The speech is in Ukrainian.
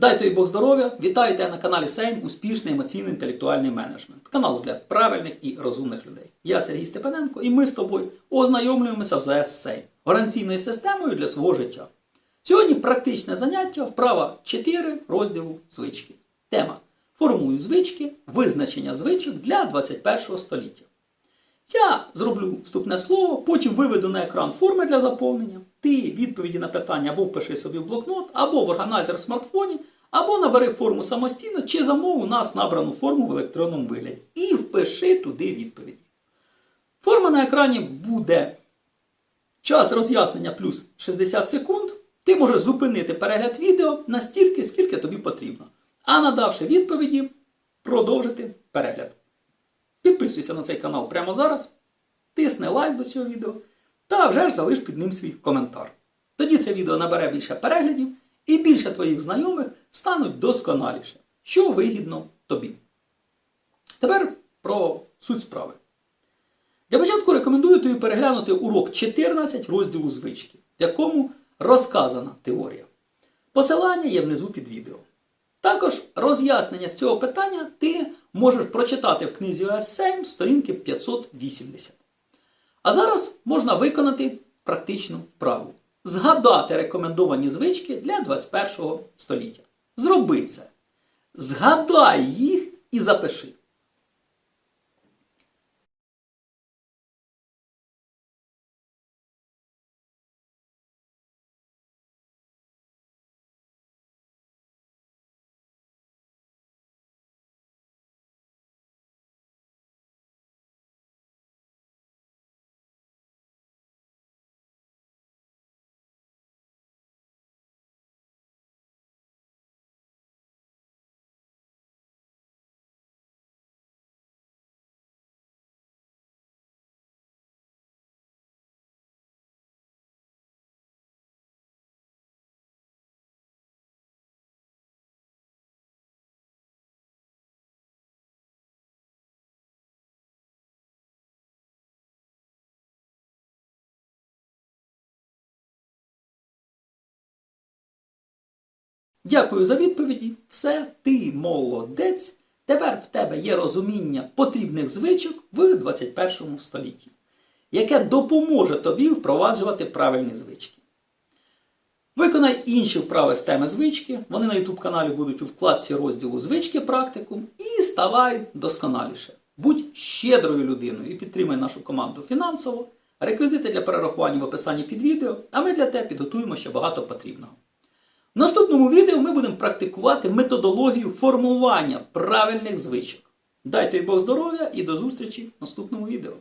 Дайте їй Бог здоров'я! Вітаю тебе на каналі Сейм Успішний емоційно-інтелектуальний менеджмент. Канал для правильних і розумних людей. Я Сергій Степаненко і ми з тобою ознайомлюємося з Сейм гаранційною системою для свого життя. Сьогодні практичне заняття вправа 4 розділу звички. Тема Формую звички, визначення звичок для 21 століття. Я зроблю вступне слово, потім виведу на екран форми для заповнення. Ти відповіді на питання або впиши собі в блокнот, або в органайзер в смартфоні, або набери форму самостійно, чи замов у нас набрану форму в електронному вигляді. І впиши туди відповіді. Форма на екрані буде час роз'яснення плюс 60 секунд. Ти можеш зупинити перегляд відео настільки, скільки тобі потрібно. А надавши відповіді, продовжити перегляд. Підписуйся на цей канал прямо зараз, тисни лайк до цього відео та вже ж залиш під ним свій коментар. Тоді це відео набере більше переглядів і більше твоїх знайомих стануть досконаліше, що вигідно тобі. Тепер про суть справи. Для початку рекомендую тобі переглянути урок 14 розділу звички, в якому розказана теорія. Посилання є внизу під відео. Також роз'яснення з цього питання ти можеш прочитати в книзі ОС7 сторінки 580. А зараз можна виконати практичну вправу. Згадати рекомендовані звички для 21 століття. Зроби це. Згадай їх і запиши. Дякую за відповіді. Все, ти молодець. Тепер в тебе є розуміння потрібних звичок в 21 столітті, яке допоможе тобі впроваджувати правильні звички. Виконай інші вправи з теми звички. Вони на YouTube каналі будуть у вкладці розділу звички практикум і ставай досконаліше. Будь щедрою людиною і підтримай нашу команду фінансово. Реквізити для перерахування в описанні під відео, а ми для тебе підготуємо ще багато потрібного. В наступному відео ми будемо практикувати методологію формування правильних звичок. Дайте Бог здоров'я і до зустрічі в наступному відео.